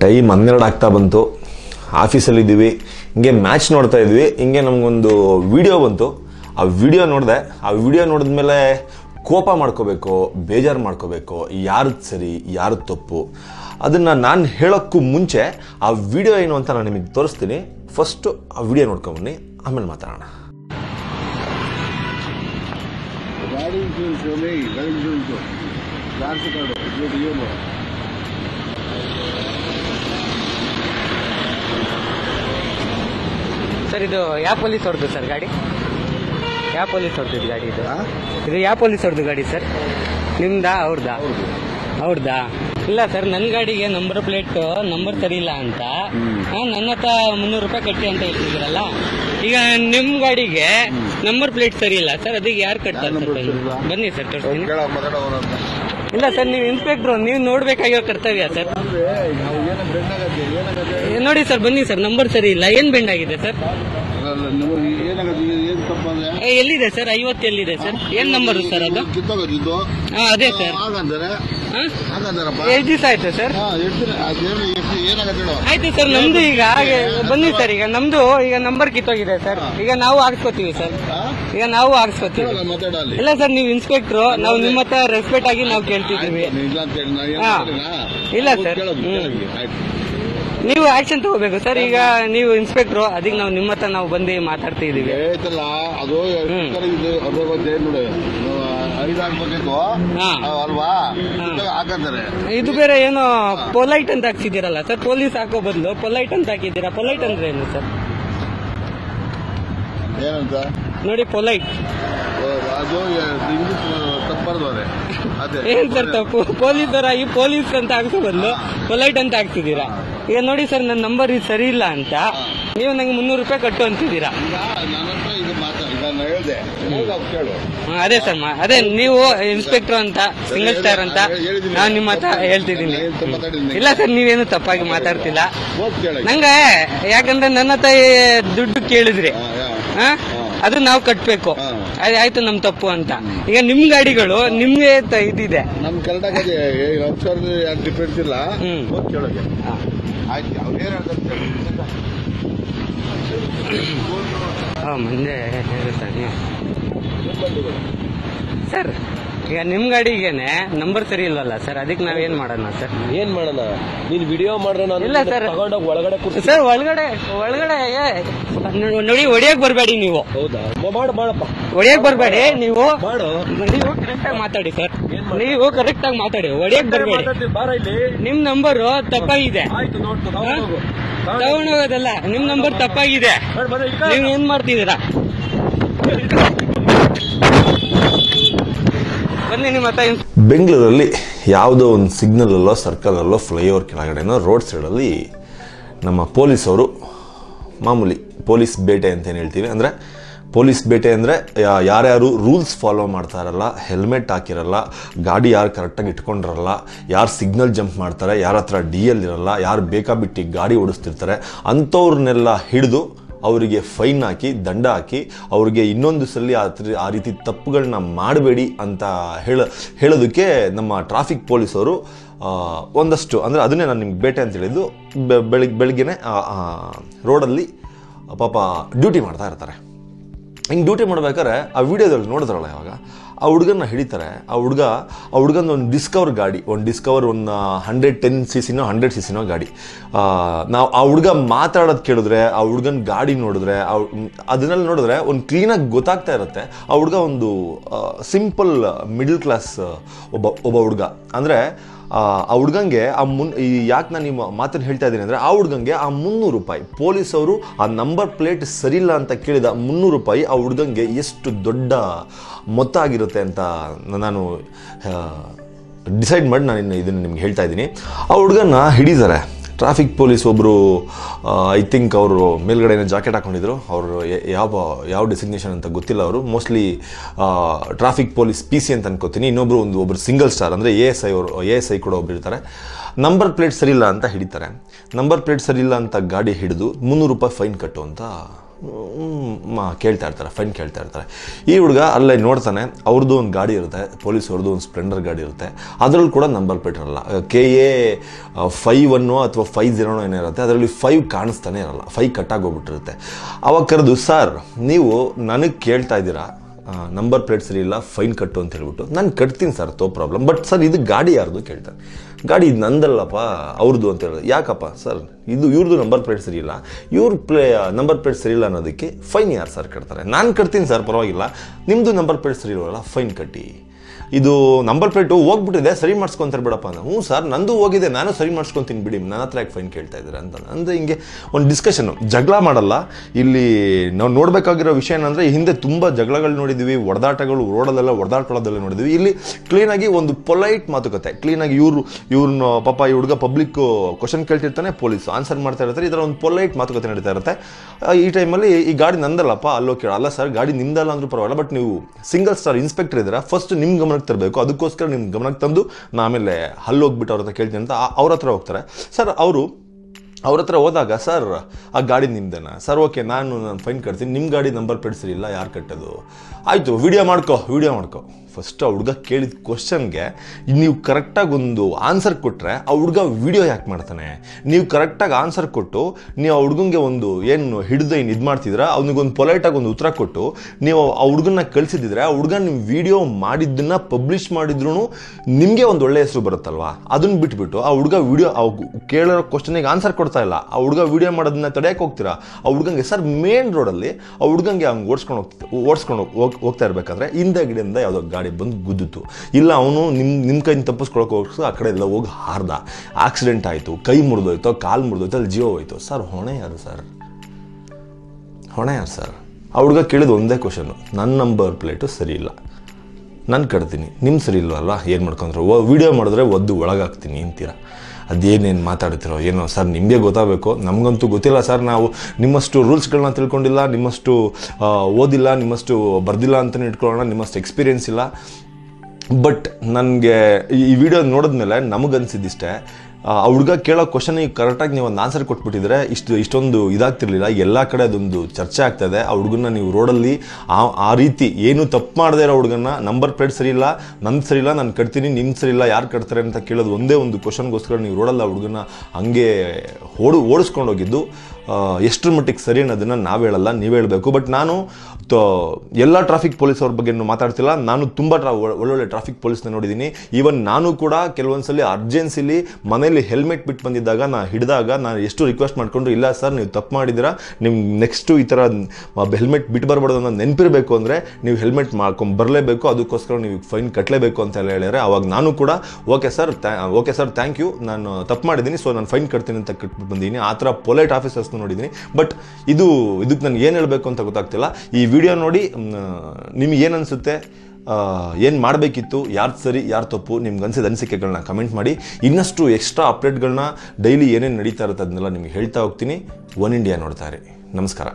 Time ಹನ್ನೆರಡು ಆಗ್ತಾ ಬಂತು. ಆಫೀಸಲ್ಲಿದ್ದೀವಿ. ಹಿಂಗೆ ಮ್ಯಾಚ್ ನೋಡ್ತಾ ಇದ್ವಿ ಹಿಂಗೆ ನಮಗೊಂದು ವಿಡಿಯೋ ಬಂತು. ಆ ವಿಡಿಯೋ ನೋಡಿದೆ. ಆ ವಿಡಿಯೋ ನೋಡಿದ್ಮೇಲೆ ಕೋಪ ಮಾಡ್ಕೋಬೇಕು, ಬೇಜಾರು ಮಾಡ್ಕೋಬೇಕು. ಯಾರದ್ದು ಸರಿ ಯಾರದ್ದು ತಪ್ಪು. ಅದನ್ನು ನಾನು ಹೇಳೋಕ್ಕೂ ಮುಂಚೆ ಆ ವಿಡಿಯೋ ಏನು ಅಂತ ನಾನು ನಿಮಗೆ ತೋರಿಸ್ತೀನಿ. ಫಸ್ಟು ಆ ವಿಡಿಯೋ ನೋಡ್ಕೊಂಬನ್ನಿ. ಆಮೇಲೆ ಮಾತಾಡೋಣ. ಗಾಡಿ ಸರ್ ಇದು ಯಾವ ಪೊಲೀಸ್ ಹೊಡೆದು ಸರ್ ಗಾಡಿ? ಯಾವ ಪೊಲೀಸ್ ಹೊಡೆದಿದ್ದು ಗಾಡಿ ಇದು? ಇದು ಯಾವ ಪೊಲೀಸ್ ಹೊಡೆದು ಗಾಡಿ ಸರ್? ನಿಮ್ದಾ ಅವ್ರದ್ದಾ ಅವ್ರದ್ದಾ ಇಲ್ಲ ಸರ್ ನನ್ನ ಗಾಡಿಗೆ ನಂಬರ್ ಪ್ಲೇಟ್ ನಂಬರ್ ಸರಿ ಇಲ್ಲ ಅಂತ ನನ್ನ ಹತ್ರ ಮುನ್ನೂರು ರೂಪಾಯಿ ಕಟ್ಟಿ ಅಂತ ಹೇಳ್ತಿದ್ದೀರಲ್ಲ? ಈಗ ನಿಮ್ಮ ಗಾಡಿಗೆ ನಂಬರ್ ಪ್ಲೇಟ್ ಸರಿ ಇಲ್ಲ. ಸರ್ ಅದಕ್ಕೆ ಯಾರು ಕಟ್ತಾರೆ? ಬನ್ನಿ ಸರ್ ತೋರಿಸ್ತೀನಿ. ಇಲ್ಲ ಸರ್ ನೀವು ಇನ್ಸ್ಪೆಕ್ಟ್ರು ನೀವು ನೋಡ್ಬೇಕಾಗಿರೋ ಕರ್ತವ್ಯ ಸರ್. ನೋಡಿ ಸರ್ ಬನ್ನಿ ಸರ್ ನಂಬರ್ ಸರಿ ಇಲ್ಲ. ಏನ್ ಬೆಂಡ್ ಆಗಿದೆ ಸರ್ ಎಲ್ಲಿದೆ ಸರ್ ಐವತ್ತು ಎಲ್ಲಿದೆ ಸರ್? ಏನ್ ನಂಬರ್ ಸರ್ ಅದು? ಅದೇ ಸರ್. ಎಷ್ಟು ದಿವಸ ಆಯ್ತು ಸರ್? ಆಯ್ತು ಸರ್ ನಮ್ದು ಈಗ ಹಾಗೆ ಬನ್ನಿ ಸರ್ ಈಗ ನಮ್ದು ಈಗ ನಂಬರ್ ಕಿತ್ತೋಗಿದೆ ಸರ್. ಈಗ ನಾವು ಹಾಕ್ಸ್ಕೊತೀವಿ ಸರ್. ಈಗ ನಾವು ಹಾಕ್ಸ್ಕೊತೀವಿ. ಇಲ್ಲ ಸರ್ ನೀವು ಇನ್ಸ್ಪೆಕ್ಟ್ರು ನಾವು ನಿಮ್ಮ ಹತ್ರ ರೆಸ್ಪೆಕ್ಟ್ ಆಗಿ ನಾವು ಕೇಳ್ತಿದ್ದೀವಿ. ಇಲ್ಲ ಸರ್. ನೀವು ಆಕ್ಷನ್ ತಗೋಬೇಕು ಸರ್. ಈಗ ನೀವು ಇನ್ಸ್ಪೆಕ್ಟ್ರು ಅದಕ್ಕೆ ನಾವು ನಿಮ್ಮ ಹತ್ರ ನಾವು ಬಂದು ಮಾತಾಡ್ತಾ ಇದು ಅಲ್ವಾ? ಹಾಕಂತಾರೆ ಬೇರೆ ಏನೋ ಪೊಲೈಟ್ ಅಂತ ಹಾಕ್ಸಿದ್ದೀರಲ್ಲ ಸರ್? ಪೊಲೀಸ್ ಹಾಕೋ ಬದಲು ಪೊಲೈಟ್ ಅಂತ ಹಾಕಿದ್ದೀರಾ? ಪೊಲೈಟ್ ಅಂದ್ರೆ ಏನು ಸರ್? ಏನಂತ? ನೋಡಿ ಪೊಲೈಟ್. ಓ, ಅದು ಇಂಗ್ಲಿಷ್ ತಪ್ಪರ್ದವ್ರೆ ಅದೇ. ಏನ್ ಸರ್ ತಪ್ಪು? ಪೊಲೀಸರಾಗಿ ಪೊಲೀಸ್ ಅಂತ ಹಾಕ್ಸೋ ಬದಲು ಪೊಲೈಟ್ ಅಂತ ಹಾಕ್ತಿದ್ದೀರಾ ಈಗ ನೋಡಿ ಸರ್ ನನ್ನ ನಂಬರ್ ಇದು ಸರಿ ಇಲ್ಲ ಅಂತ. ನೀವು ನಂಗೆ ಮುನ್ನೂರು ರೂಪಾಯಿ ಕಟ್ಟು ಅಂತಿದ್ದೀರಾ? ನಾನು ಹೇಳ್ದೆ. ಕೇಳು. ಅದೇ ಸರ್ ಅದೇ ನೀವು ಇನ್ಸ್ಪೆಕ್ಟರ್ ಅಂತ ಸಿಂಗಲ್ ಸ್ಟಾರ್ ಅಂತ ನಾನು ನಿಮ್ಮ ಹತ್ರ ಹೇಳ್ತಿದ್ದೀನಿ? ಇಲ್ಲ ಸರ್ ನೀವೇನು ತಪ್ಪಾಗಿ ಮಾತಾಡ್ತಿಲ್ಲ. ನಂಗೆ ಯಾಕಂದ್ರೆ ನನ್ನ ಹತ್ರ ದುಡ್ಡು ಕೇಳಿದ್ರಿ. ಹಾ, ಅದು ನಾವು ಕಟ್ಬೇಕು. ಅದೇ ಆಯ್ತು ನಮ್ ತಪ್ಪು ಅಂತ. ಈಗ ನಿಮ್ ಗಾಡಿಗಳು ನಿಮ್ಗೆ ಇದಿದೆ. ನಮ್ ಡಿಫ್ರೆನ್ಸ್ ಇಲ್ಲ. ಕೇಳೋಕೆ ಆಯ್ತು ಅವ್ರು ಏನ್ ಹೇಳ್ತಾರೆ ಮುಂದೆ ಇರುತ್ತೆ. ಸರ್ ಈಗ ನಿಮ್ ಗಾಡಿಗೇನೆ ನಂಬರ್ ಸರಿ ಇಲ್ವಲ್ಲ ಸರ್ ಅದಕ್ಕೆ ನಾವೇನ್ ಮಾಡೋಣ ಸರ್ ಏನ್ ಮಾಡೋಣ? ನೀನ್ ವಿಡಿಯೋ ಮಾಡ್ರೆ ಇಲ್ಲ ಸರ್. ತಗೊಂಡೋಗಿ ಒಳಗಡೆ ಕೂರ್ಸಿ ಸರ್ ಒಳಗಡೆ ಒಳಗಡೆ ನೋಡಿ ಹೊಡಿಯಕ್ ಬರ್ಬೇಡಿ ನೀವು. ಹೌದಾ? ಮ- ಮಾಡು ಮಾಡಪ್ಪ. ಹೊಡಿಯಕ್ ಬರ್ಬೇಡಿ ನೀವು ಮಾಡು. ನೀವು ಕರೆಕ್ಟ್ ಆಗಿ ಮಾತಾಡಿ ಸರ್ ನೀವು ಕರೆಕ್ಟ್ ಆಗಿ ಮಾತಾಡಿ ಹೊಡಿಯಕ್ ಬರ್ಬೇಡಿ. ಬಾರ ಇಲ್ಲಿ. ನಿಮ್ ನಂಬರ್ ತಪ್ಪಾಗಿದೆ. ಆಯ್ತು ನೋಡ್ತು ಹಾ? ತಗೊಂಡೋಗೋದಲ್ಲ ನಿಮ್ ನಂಬರ್ ತಪ್ಪಾಗಿದೆ. ನೀವ್ ಏನ್ ಮಾಡ್ತಿದ್ದೀರಾ? ಬೆಂಗಳೂರಲ್ಲಿ ಯಾವುದೋ ಒಂದು ಸಿಗ್ನಲಲ್ಲೋ, ಸರ್ಕಲಲ್ಲೋ ಫ್ಲೈಓವರ್ ಕೆಳಗಡೆನೋ ರೋಡ್ ಸೈಡಲ್ಲಿ ನಮ್ಮ ಪೊಲೀಸವರು ಮಾಮೂಲಿ ಪೊಲೀಸ್ ಬೇಟೆ ಅಂತ ಏನು ಹೇಳ್ತೀವಿ ಅಂದರೆ, ಪೊಲೀಸ್ ಬೇಟೆ ಅಂದರೆ ಯಾರ್ಯಾರು ರೂಲ್ಸ್ ಫಾಲೋ ಮಾಡ್ತಾ ಇರಲ್ಲ ಹೆಲ್ಮೆಟ್ ಹಾಕಿರಲ್ಲ, ಗಾಡಿ ಯಾರು ಕರೆಕ್ಟಾಗಿ ಇಟ್ಕೊಂಡಿರಲ್ಲ, ಯಾರು ಸಿಗ್ನಲ್ ಜಂಪ್ ಮಾಡ್ತಾರೆ, ಯಾರ ಹತ್ರ ಡಿ ಎಲ್ ಇರಲ್ಲ, ಯಾರು ಬೇಕಾಬಿಟ್ಟಿ ಗಾಡಿ ಓಡಿಸ್ತಿರ್ತಾರೆ, ಅಂಥವ್ರನ್ನೆಲ್ಲ ಹಿಡಿದು ಅವರಿಗೆ ಫೈನ್ ಹಾಕಿ, ದಂಡ ಹಾಕಿ, ಅವ್ರಿಗೆ ಇನ್ನೊಂದು ಸಲ ಆ ರೀತಿ ತಪ್ಪುಗಳನ್ನ ಮಾಡಬೇಡಿ ಅಂತ ಹೇಳ, ಹೇಳೋದಕ್ಕೆ ನಮ್ಮ ಟ್ರಾಫಿಕ್ ಪೊಲೀಸವರು ಒಂದಷ್ಟು, ಅಂದರೆ ಅದನ್ನೇ ನಾನು ನಿಮ್ಗೆ ಬೇಟೆ ಅಂತ ಹೇಳಿದ್ದು ಬೆಳಿಗ್ಗೆ ಬೆಳಗ್ಗೆನೆ ರೋಡಲ್ಲಿ ಪಾಪ ಡ್ಯೂಟಿ ಮಾಡ್ತಾ ಇರ್ತಾರೆ. ಹಿಂಗೆ ಡ್ಯೂಟಿ ಮಾಡ್ಬೇಕಾದ್ರೆ ಆ ವಿಡಿಯೋದಲ್ಲಿ ನೋಡಿದ್ರಲ್ಲ ಇವಾಗ ಆ ಹುಡುಗನ ಹಿಡಿತಾರೆ. ಆ ಹುಡುಗ, ಆ ಹುಡುಗನ ಒಂದು ಡಿಸ್ಕವರ್ ಗಾಡಿ, ಒಂದು ಡಿಸ್ಕವರ್ ಒಂದು ಹಂಡ್ರೆಡ್ ಟೆನ್ ಸಿ ಸಿನೋ ಹಂಡ್ರೆಡ್ ಸಿ ಸಿನೋ ಗಾಡಿ. ನಾವು ಆ ಹುಡುಗ ಮಾತಾಡೋದು ಕೇಳಿದ್ರೆ, ಆ ಹುಡುಗನ ಗಾಡಿ ನೋಡಿದ್ರೆ ಅದನ್ನೆಲ್ಲ ನೋಡಿದ್ರೆ ಒಂದು ಕ್ಲೀನಾಗಿ ಗೊತ್ತಾಗ್ತಾ ಇರುತ್ತೆ. ಆ ಹುಡುಗ ಒಂದು ಸಿಂಪಲ್ ಮಿಡಲ್ ಕ್ಲಾಸ್ ಒಬ್ಬ ಒಬ್ಬ ಹುಡುಗ. ಅಂದರೆ ಆ ಹುಡ್ಗಂಗೆ ಆ ಮುನ್, ಈ ಯಾಕೆ ನಾನು ನಿಮ್ಮ ಮಾತನ್ನು ಹೇಳ್ತಾ ಇದ್ದೀನಿ ಅಂದರೆ ಆ ಹುಡ್ಗಂಗೆ ಆ ಮುನ್ನೂರು ರೂಪಾಯಿ. ಪೊಲೀಸ್ ಅವರು ಆ ನಂಬರ್ ಪ್ಲೇಟ್ ಸರಿಯಿಲ್ಲ ಅಂತ ಕೇಳಿದ ಮುನ್ನೂರು ರೂಪಾಯಿ ಆ ಹುಡ್ಗಂಗೆ ಎಷ್ಟು ದೊಡ್ಡ ಮೊತ್ತ ಆಗಿರುತ್ತೆ ಅಂತ ನಾನು ಡಿಸೈಡ್ ಮಾಡಿ, ನಾನು ಇದನ್ನು ನಿಮ್ಗೆ ಹೇಳ್ತಾ ಇದ್ದೀನಿ. ಆ ಹುಡುಗನ ಹಿಡಿತಾರೆ ಟ್ರಾಫಿಕ್ ಪೊಲೀಸ್ ಒಬ್ಬರು ಐ ಥಿಂಕ್ ಅವರು ಮೇಲ್ಗಡೆ ಏನೋ ಜಾಕೆಟ್ ಹಾಕೊಂಡಿದ್ರು. ಅವರು ಯಾವ ಯಾವ ಡೆಸಿಗ್ನೇಷನ್ ಅಂತ ಗೊತ್ತಿಲ್ಲ ಅವರು. Mostly traffic police P C ಅಂತ ಅನ್ಕೋತೀನಿ. ಇನ್ನೊಬ್ರು ಒಂದು ಒಬ್ಬರು ಸಿಂಗಲ್ ಸ್ಟಾರ್ ಅಂದರೆ ಎ ಎಸ್ ಐ ಅವರು ಎ ಎಸ್ ಐ ಕೂಡ ಒಬ್ಬರು ಇರ್ತಾರೆ. ನಂಬರ್ ಪ್ಲೇಟ್ ಸರಿಯಿಲ್ಲ ಅಂತ ಹಿಡಿತಾರೆ. ನಂಬರ್ ಪ್ಲೇಟ್ ಸರಿಯಿಲ್ಲ ಅಂತ ಗಾಡಿ ಹಿಡಿದು ಮುನ್ನೂರು ರೂಪಾಯಿ ಫೈನ್ ಕಟ್ಟು ಅಂತ ಕೇಳ್ತಾ ಇರ್ತಾರೆ ಫೈನ್ ಕೇಳ್ತಾ ಇರ್ತಾರೆ. ಈ ಹುಡುಗ ಅಲ್ಲೇ ನೋಡ್ತಾನೆ ಅವ್ರದ್ದು ಒಂದು ಗಾಡಿ ಇರುತ್ತೆ, ಪೊಲೀಸ್ ಅವ್ರದ್ದು ಒಂದು ಸ್ಪ್ಲೆಂಡರ್ ಗಾಡಿ ಇರುತ್ತೆ. ಅದರಲ್ಲಿ ಕೂಡ ನಂಬರ್ ಪ್ಲೇಟ್ ಇರಲ್ಲ. ಕೆ ಎ ಫೈವ್ ಒನ್ನು ಅಥವಾ ಫೈವ್ ಜೀರೋನೋ ಏನೋ ಇರುತ್ತೆ, ಅದರಲ್ಲಿ ಫೈವ್ ಕಾಣಿಸ್ತಾನೆ ಇರಲ್ಲ ಫೈವ್ ಕಟ್ಟಾಗೋಗ್ಬಿಟ್ಟಿರುತ್ತೆ ಅವಾಗ ಕರೆದು ಸರ್ ನೀವು ನನಗೆ ಕೇಳ್ತಾ ಇದ್ದೀರಾ ನಂಬರ್ ಪ್ಲೇಟ್ ಸರಿ ಇಲ್ಲ ಫೈನ್ ಕಟ್ಟು ಅಂತ ಹೇಳ್ಬಿಟ್ಟು. ನಾನು ಕಟ್ತೀನಿ ಸರ್ ತೋ ಪ್ರಾಬ್ಲಮ್ ಬಟ್ ಸರ್ ಇದು ಗಾಡಿ ಯಾರ್ದು ಕೇಳ್ತಾರೆ. ಗಾಡಿ ಇದು ನಂದಲ್ಲಪ್ಪ ಅವ್ರದ್ದು ಅಂತ ಹೇಳಿದ್ರೆ ಯಾಕಪ್ಪ? ಸರ್ ಇದು ಇವ್ರದ್ದು ನಂಬರ್ ಪ್ಲೇಟ್ ಸರಿ ಇಲ್ಲ. ಇವ್ರ ಪ್ಲೇ ನಂಬರ್ ಪ್ಲೇಟ್ ಸರಿ ಇಲ್ಲ ಅನ್ನೋದಕ್ಕೆ ಫೈನ್ ಯಾರು ಸರ್ ಕಟ್ತಾರೆ? ನಾನು ಕಟ್ತೀನಿ ಸರ್ ಪರವಾಗಿಲ್ಲ. ನಿಮ್ಮದು ನಂಬರ್ ಪ್ಲೇಟ್ ಸರಿ ಇರೋಲ್ಲ ಫೈನ್ ಕಟ್ಟಿ. ಇದು ನಂಬರ್ ಪ್ಲೇಟು ಹೋಗ್ಬಿಟ್ಟಿದೆ, ಸರಿ ಮಾಡಿಸ್ಕೊಂತಾರೆ ಬಿಡಪ್ಪ ಅಂತ. ಹ್ಞೂ ಸರ್, ನಂದು ಹೋಗಿದೆ, ನಾನು ಸರಿ ಮಾಡಿಸ್ಕೊತೀನಿ ಬಿಡಿ, ನನ್ನ ಹತ್ರ ಯಾಕೆ ಫೈನ್ ಕೇಳ್ತಾ ಇದ್ದಾರೆ ಅಂತ. ಅಂದರೆ ಹಿಂಗೆ ಒಂದು ಡಿಸ್ಕಷನ್ ಜಗಳ ಮಾಡಲ್ಲ. ಇಲ್ಲಿ ನಾವು ನೋಡಬೇಕಾಗಿರೋ ವಿಷಯ ಏನಂದರೆ ಹಿಂದೆ ತುಂಬ ಜಗಳಗಳು ನೋಡಿದ್ದೀವಿ ಒಡದಾಟಗಳು ರೋಡಲ್ಲೆಲ್ಲ ಹೊಡೆದಾಟಗಳದೆಲ್ಲ ನೋಡಿದ್ವಿ. ಇಲ್ಲಿ ಕ್ಲೀನಾಗಿ ಒಂದು ಪೊಲೈಟ್ ಮಾತುಕತೆ. ಕ್ಲೀನಾಗಿ ಇವರು, ಇವ್ರನ್ನ ಪಾಪ, ಈ ಹುಡುಗ ಪಬ್ಲಿಕ್ ಕ್ವಶನ್ ಕೇಳ್ತಿರ್ತಾನೆ ಪೊಲೀಸ್ ಆನ್ಸರ್ ಮಾಡ್ತಾ ಇರ್ತಾರೆ. ಇದರ ಒಂದು ಪೊಲೈಟ್ ಮಾತುಕತೆ ನಡೀತಾ ಇರುತ್ತೆ. ಈ ಟೈಮಲ್ಲಿ ಈ ಗಾಡಿ ನಂದಲ್ಲಪ್ಪ? ಅಲ್ಲೋ ಕೇಳ. ಅಲ್ಲ ಸರ್, ಗಾಡಿ ನಿಮ್ದಲ್ಲ ಅಂದ್ರೂ ಪರವಾಗಿಲ್ಲ ಬಟ್ ನೀವು ಸಿಂಗಲ್ ಸ್ಟಾರ್ ಇನ್ಸ್ಪೆಕ್ಟರ್ ಇದ್ದೀರಾ? ಫಸ್ಟ್ ನಿಮ್ಮ ಗಮನಕ್ಕೆ ತರಬೇಕು. ಅದಕ್ಕೋಸ್ಕರ ನಿಮ್ಮ ಗಮನಕ್ಕೆ ತಂದು ನಾ ಆಮೇಲೆ ಹೋಗ್ಬಿಟ್ಟು ಅವ್ರ ಹತ್ರ ಕೇಳ್ತೀನಿ ಅಂತ ಅವ್ರ ಹತ್ರ ಹೋಗ್ತಾರೆ. ಸರ್, ಅವರು ಅವ್ರ ಹತ್ರ ಹೋದಾಗ, ಸರ್, ಆ ಗಾಡಿ ನಿಮ್ದೇನಾ? ಸರ್, ಓಕೆ, ನಾನು ನಾನು ಫೈನ್ ಕಟ್ತೀನಿ. ನಿಮ್ಮ ಗಾಡಿ ನಂಬರ್ ಇಲ್ಲ ಯಾರು ಕಟ್ಟೋದು? ಆಯಿತು, ವಿಡಿಯೋ ಮಾಡ್ಕೋ, ವಿಡಿಯೋ ಮಾಡ್ಕೊ. ಫಸ್ಟ್ ಆ ಹುಡುಗ ಕೇಳಿದ ಕ್ವಶನ್ಗೆ ನೀವು ಕರೆಕ್ಟಾಗಿ ಒಂದು ಆನ್ಸರ್ ಕೊಟ್ಟರೆ ಆ ಹುಡುಗ ವಿಡಿಯೋ ಯಾಕೆ ಮಾಡ್ತಾನೆ? ನೀವು ಕರೆಕ್ಟಾಗಿ ಆನ್ಸರ್ ಕೊಟ್ಟು, ನೀವು ಆ ಹುಡುಗಂಗೆ ಒಂದು ಏನು ಹಿಡಿದು ಏನು ಇದು ಮಾಡ್ತಿದ್ರೆ ಅವ್ನಿಗೊಂದು ಪೊಲೈಟಾಗಿ ಒಂದು ಉತ್ತರ ಕೊಟ್ಟು, ನೀವು ಆ ಹುಡುಗನ್ನ ಕಳಿಸಿದ್ರೆ ಆ ಹುಡುಗ ನಿಮ್ಮ ವಿಡಿಯೋ ಮಾಡಿದ್ದನ್ನು ಪಬ್ಲಿಷ್ ಮಾಡಿದ್ರು ನಿಮಗೆ ಒಂದು ಒಳ್ಳೆಯ ಹೆಸರು ಬರುತ್ತಲ್ವಾ? ಅದನ್ನ ಬಿಟ್ಬಿಟ್ಟು ಆ ಹುಡುಗ ವಿಡಿಯೋ ಕೇಳೋ ಕ್ವಶನಿಗೆ ಆನ್ಸರ್ ಕೊಡ್ತಾ ಇಲ್ಲ. ಆ ಹುಡುಗ ವಿಡಿಯೋ ಮಾಡೋದನ್ನ ತಡೆಯಕ್ಕೆ ಹೋಗ್ತೀರಾ? ಆ ಹುಡುಗಂಗೆ ಸರ್ ಮೇನ್ ರೋಡಲ್ಲಿ ಆ ಹುಡುಗಂಗೆ ಹಂಗೆ ಓಡಿಸ್ಕೊಂಡು ಹೋಗ್ತಿ ಓಡಿಸ್ಕೊಂಡು ಹೋಗ್, ಹೋಗ್ತಾ ಹಿಂದೆ ಗಿಡದಿಂದ ಯಾವುದೋ ಗಾಡಿ ಬಂದು ಗುದ್ದಿತು. ಇಲ್ಲ, ಅವನು ನಿಮ್ಮ ನಿಮ್ಮ ಕೈಯಿಂದ ತಪ್ಪಿಸ್ಕೊಳಕ್ಕೆ ಹೋಗ್ಸು, ಆ ಕಡೆ ಎಲ್ಲ ಹೋಗಿ ಹಾರ್ದ. ಆಕ್ಸಿಡೆಂಟ್ ಆಯಿತು, ಕೈ ಮುರಿದೋಯ್ತು, ಕಾಲು ಮುರಿದೋಯ್ತು, ಅಲ್ಲಿ ಜೀವ ಹೋಯ್ತು. ಸರ್ ಹೊಣೆ ಯಾರು ಸರ್ ಹೊಣೆ ಯಾರು ಸರ್ ಆ ಹುಡುಗ ಕೇಳಿದ ಒಂದೇ ಕ್ವಶನು ನನ್ನ ನಂಬರ್ ಪ್ಲೇಟು ಸರಿ ಇಲ್ಲ. ನಾನು ಕಟ್ತೀನಿ. ನಿಮ್ಮ ಸರಿ ಇಲ್ವಲ್ಲ ಏನು ಮಾಡ್ಕೊಂಡ್ರೆ? ವಿಡಿಯೋ ಮಾಡಿದ್ರೆ ಒದ್ದು ಒಳಗಾಗ್ತೀನಿ ಅಂತೀರ? ಅದೇನೇನು ಮಾತಾಡ್ತಿರೋ ಏನೋ, ಸರ್, ನಿಮಗೆ ಗೊತ್ತಾಗಬೇಕು. ನಮಗಂತೂ ಗೊತ್ತಿಲ್ಲ, ಸರ್, ನಾವು ನಿಮ್ಮಷ್ಟು ರೂಲ್ಸ್ಗಳನ್ನ ತಿಳ್ಕೊಂಡಿಲ್ಲ, ನಿಮ್ಮಷ್ಟು ಓದಿಲ್ಲ, ನಿಮ್ಮಷ್ಟು ಬರ್ದಿಲ್ಲ ಅಂತಲೇ ಇಟ್ಕೊಳ್ಳೋಣ, ನಿಮ್ಮಷ್ಟು ಎಕ್ಸ್ಪೀರಿಯೆನ್ಸ್ ಇಲ್ಲ. ಬಟ್ ನನಗೆ ಈ ವಿಡಿಯೋ ನೋಡಿದ್ಮೇಲೆ ನಮಗನ್ಸಿದ್ದಿಷ್ಟೇ ಆ ಹುಡುಗ ಕೇಳೋ ಕ್ವಶನಿಗೆ ಕರೆಕ್ಟಾಗಿ ನೀವು ಒಂದು ಆನ್ಸರ್ ಕೊಟ್ಬಿಟ್ಟಿದ್ರೆ ಇಷ್ಟು ಇಷ್ಟೊಂದು ಇದಾಗ್ತಿರ್ಲಿಲ್ಲ. ಎಲ್ಲ ಕಡೆ ಅದೊಂದು ಚರ್ಚೆ ಆಗ್ತದೆ ಆ ಹುಡುಗನ ನೀವು ರೋಡಲ್ಲಿ ಆ ಆ ರೀತಿ ಏನು ತಪ್ಪು ಮಾಡದೇ ಇರೋ ಹುಡುಗನ ನಂಬರ್ ಪ್ಲೇಟ್ ಸರಿ ಇಲ್ಲ ನನ್ನ ಸರಿ ಇಲ್ಲ ನಾನು ಕಟ್ತೀನಿ ನಿಮ್ಮ ಸರಿ ಇಲ್ಲ ಯಾರು ಕಟ್ತಾರೆ ಅಂತ ಕೇಳೋದು ಒಂದೇ ಒಂದು ಕ್ವಶನ್ಗೋಸ್ಕರ ನೀವು ರೋಡಲ್ಲಿ ಆ ಹುಡುಗನ ಹಂಗೆ ಓಡು ಓಡಿಸ್ಕೊಂಡು ಹೋಗಿದ್ದು. ಆ, ಎಷ್ಟರ ಮಟ್ಟಿಗೆ ಸರಿ ಅನ್ನೋದನ್ನು ನಾವು ಹೇಳಲ್ಲ, ನೀವು ಹೇಳಬೇಕು. ಬಟ್ ನಾನು ಎಲ್ಲ ಟ್ರಾಫಿಕ್ ಪೊಲೀಸ್ ಅವ್ರ ಬಗ್ಗೆ ಮಾತಾಡ್ತಿಲ್ಲ. ನಾನು ತುಂಬ ಟ್ರಾ ಒಳ್ಳೊಳ್ಳೆ ಟ್ರಾಫಿಕ್ ಪೊಲೀಸ್ನ ನೋಡಿದ್ದೀನಿ ಈವನ್ ನಾನು ಕೂಡ ಕೆಲವೊಂದ್ಸಲಿ ಅರ್ಜೆನ್ಸಿಲಿ ಮನೇಲಿ ಹೆಲ್ಮೆಟ್ ಬಿಟ್ಟು ಬಂದಿದ್ದಾಗ, ನಾ ಹಿಡಿದಾಗ ನಾನು ಎಷ್ಟು ರಿಕ್ವೆಸ್ಟ್ ಮಾಡಿಕೊಂಡ್ರು, ಇಲ್ಲ ಸರ್, ನೀವು ತಪ್ಪು ಮಾಡಿದ್ದೀರಾ ನಿಮ್ಗೆ ನೆಕ್ಸ್ಟು ಈ ಥರ ಹೆಲ್ಮೆಟ್ ಬಿಟ್ಟು ಬರಬಾರ್ದು ಅನ್ನೋ ನೆನಪಿರಬೇಕು ಅಂದರೆ ನೀವು ಹೆಲ್ಮೆಟ್ ಮಾಡ್ಕೊಂಡು ಬರಲೇಬೇಕು. ಅದಕ್ಕೋಸ್ಕರ ನೀವು ಫೈನ್ ಕಟ್ಟಲೇಬೇಕು ಅಂತ ಎಲ್ಲ ಹೇಳಿದ್ರೆ ಅವಾಗ ನಾನು ಕೂಡ okay sir okay sir thank you ನಾನು ತಪ್ಪು ಮಾಡಿದ್ದೀನಿ ಸೊ ನಾನು ಫೈನ್ ಕಟ್ತೀನಿ ಅಂತ ಕಟ್ಬಿಟ್ಟು ಬಂದಿದ್ದೀನಿ ಆ ಥರ ಪೊಲೈಟ್ ಆಫೀಸರ್ಸ್ನ ನೋಡಿದ್ದೀನಿ. ಬಟ್ ಇದು ಇದಕ್ಕೆ ನನಗೆ ಏನು ಹೇಳಬೇಕು ಅಂತ ಗೊತ್ತಾಗ್ತಿಲ್ಲ. ಈ ವಿಡಿಯೋ ನೋಡಿ ನಿಮ್ಗೆ ಏನು ಅನಿಸುತ್ತೆ? ಏನು ಮಾಡಬೇಕಿತ್ತು? ಯಾರು ಸರಿ, ಯಾರು ತಪ್ಪು? ನಿಮ್ಗೆ ಅನಿಸಿದ ಅನಿಸಿಕೆಗಳನ್ನ ಕಮೆಂಟ್ ಮಾಡಿ. ಇನ್ನಷ್ಟು ಎಕ್ಸ್ಟ್ರಾ ಅಪ್ಡೇಟ್ಗಳನ್ನ ಡೈಲಿ ಏನೇನು ನಡೀತಾ ಇರುತ್ತೆ ಅದನ್ನೆಲ್ಲ ನಿಮ್ಗೆ ಹೇಳ್ತಾ ಹೋಗ್ತೀನಿ. ಒನ್ ಇಂಡಿಯಾ ನೋಡ್ತಾ ಇರಿ. ನಮಸ್ಕಾರ.